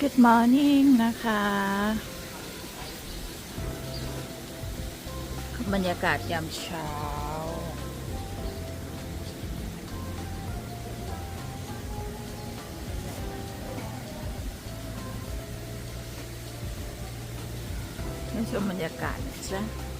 Good morning นะคะ บรรยากาศยามเช้า ให้ชมบรรยากาศนะจ๊ะ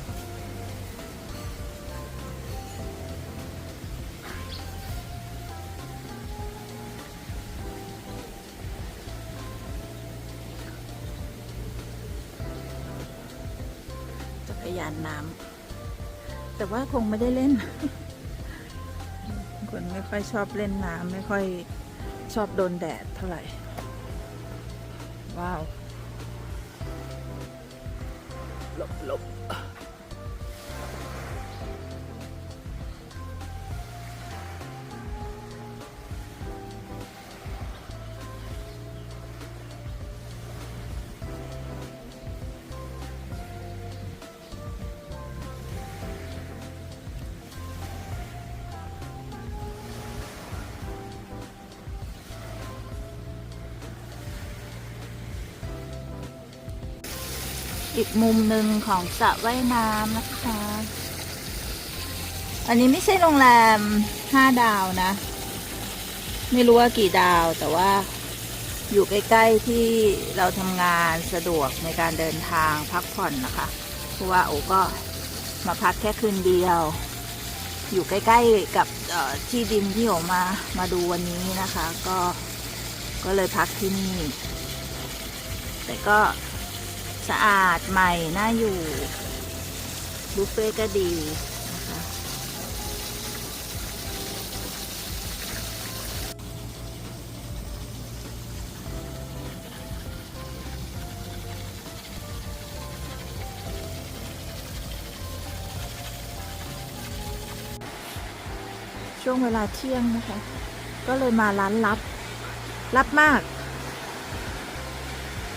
ยานน้ำแต่ว่าคงไม่ได้เล่น คนไม่ค่อยชอบเล่นน้ำไม่ค่อยชอบโดนแดดเท่าไหร่ ว้าว หลบหลบ อีกมุมหนึ่งของสระว่ายน้ำนะคะ อันนี้ไม่ใช่โรงแรมห้าดาวนะ ไม่รู้ว่ากี่ดาวแต่ว่าอยู่ใกล้ๆที่เราทำงานสะดวกในการเดินทางพักผ่อนนะคะเพราะว่าโอก็มาพักแค่คืนเดียว อยู่ใกล้ๆกับที่ดินที่โอมามาดูวันนี้นะคะ ก็ก็เลยพักที่นี่ แต่ก็ สะอาดใหม่ น่าอยู่ บุฟเฟ่ก็ดีนะคะช่วงเวลาเที่ยงนะคะ ก็เลยมาร้านลับ ลับมาก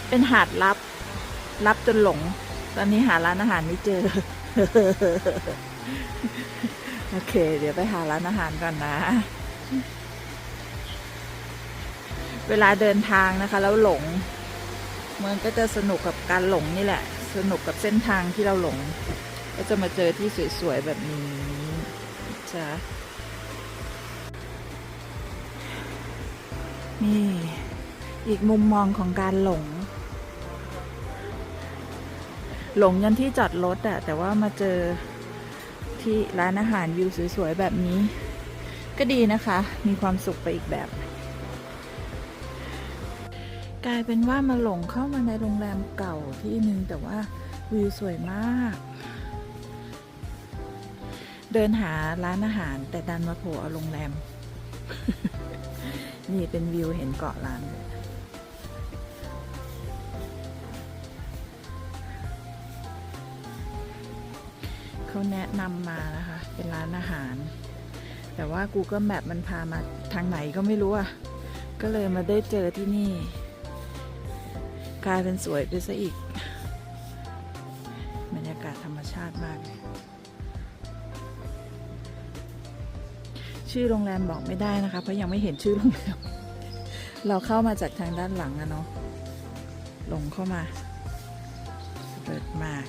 เป็นหาดลับ ลับจนหลง ตอนนี้หาร้านอาหารไม่เจอ โอเค เดี๋ยวไปหาร้านอาหารก่อนนะ เวลาเดินทางนะคะ แล้วหลง มันก็จะสนุกกับการหลงนี่แหละ สนุกกับเส้นทางที่เราหลง ก็จะมาเจอที่สวยๆแบบนี้จ้ะนี่ อีกมุมมองของการหลง หลงยันที่จอดรถอะแต่ว่ามาเจอที่ร้านอาหารวิวสวยๆ แบบนี้ ก็ดีนะคะ มีความสุขไปอีกแบบ กลายเป็นว่ามาหลงเข้ามาในโรงแรมเก่าที่หนึ่งแต่ว่าวิวสวยมาก เดินหาร้านอาหารแต่ดันมาโผล่เอาโรงแรม นี่เป็นวิวเห็นเกาะล้านเลย เขาแนะนำมานะคะ เป็นร้านอาหาร แต่ว่า Google Map มันพามาทางไหนก็ไม่รู้อะ ก็เลยมาได้เจอที่นี่ กลายเป็นสวยไปซะอีก บรรยากาศธรรมชาติมากเลยชื่อโรงแรมบอกไม่ได้นะคะ เพราะยังไม่เห็นชื่อโรงแรม เราเข้ามาจากทางด้านหลังอะเนาะ ลงเข้ามาเปิดมาก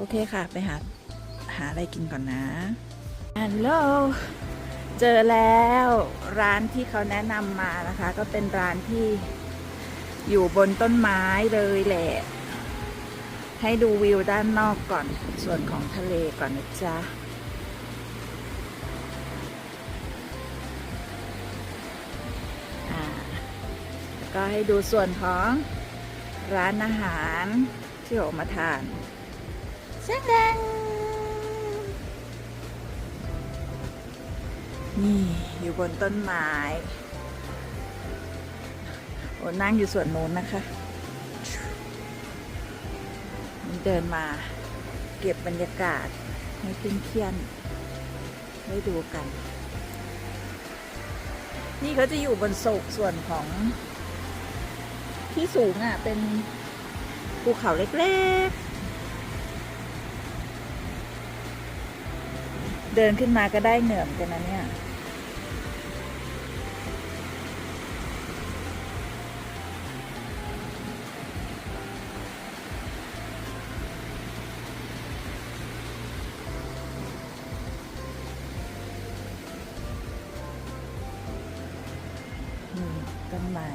โอเคค่ะ ไปหาหาอะไรกินก่อนนะฮัลโหลเจอแล้วร้านที่เขาแนะนำมานะคะ ก็เป็นร้านที่อยู่บนต้นไม้เลยแหละ ให้ดูวิวด้านนอกก่อน ส่วนของทะเลก่อนนะจ๊ะก็ให้ดูส่วนของร้านอาหารที่ออมาทาน แสดงนี่อยู่บนต้นไม้ โอ้นั่งอยู่ส่วนโน้นนะคะนี่เดินมาเก็บบรรยากาศให้เพื่อนๆได้ดูกัน นี่เขาจะอยู่บนโศกส่วนของ ที่สูงอะ เป็นภูเขาเล็กๆ ดินขึ้นมาก็ได้เหนื่อมกันนะเนี่ย ต้นไม้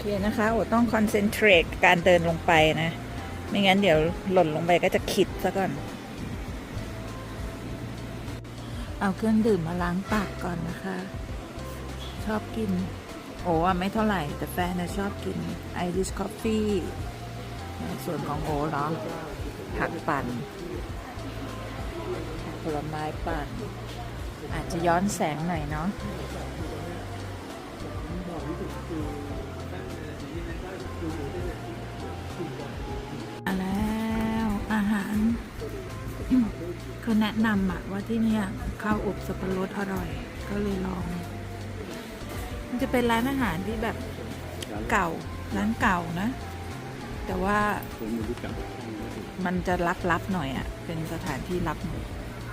เคนะคะโอต้องคอนเซนเทรตการเดินลงไปนะ ไม่งั้นเดี๋ยวหล่นลงไปก็จะขิดซะก่อน เอาเครื่องดื่มมาล้างปากก่อนนะคะ ชอบกิน โอ้ไม่เท่าไหร่ แต่แฟนนะชอบกินไอริสคอฟฟี่ส่วนของโอเหรอผักปั่นผักผลไม้ปั่นอาจจะย้อนแสงหน่อยเนาะ มาแล้วอาหาร เขาแนะนำอะว่าที่เนี่ยข้าวอบสับปะรดอร่อย ก็เลยลอง มันจะเป็นร้านอาหารที่แบบเก่า ร้านเก่านะ แต่ว่ามันจะลับๆหน่อยอะเป็นสถานที่ลับหน่อย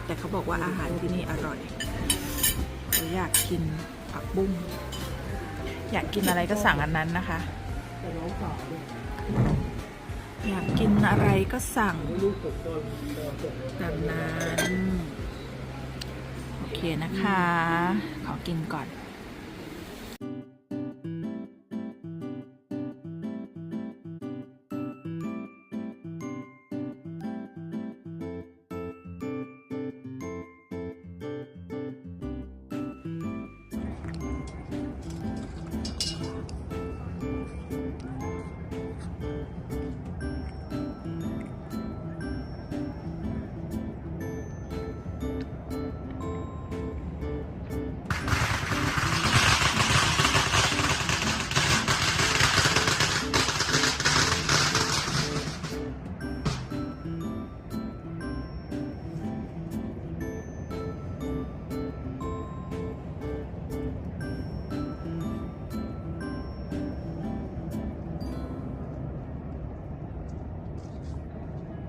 แต่เขาบอกว่าอาหารที่นี่อร่อยเราอยากกินผักบุ้งอยากกินอะไรก็สั่งอันนั้นนะคะ อยากกินอะไรก็สั่งแบบนั้น โอเคนะคะ ขอกินก่อน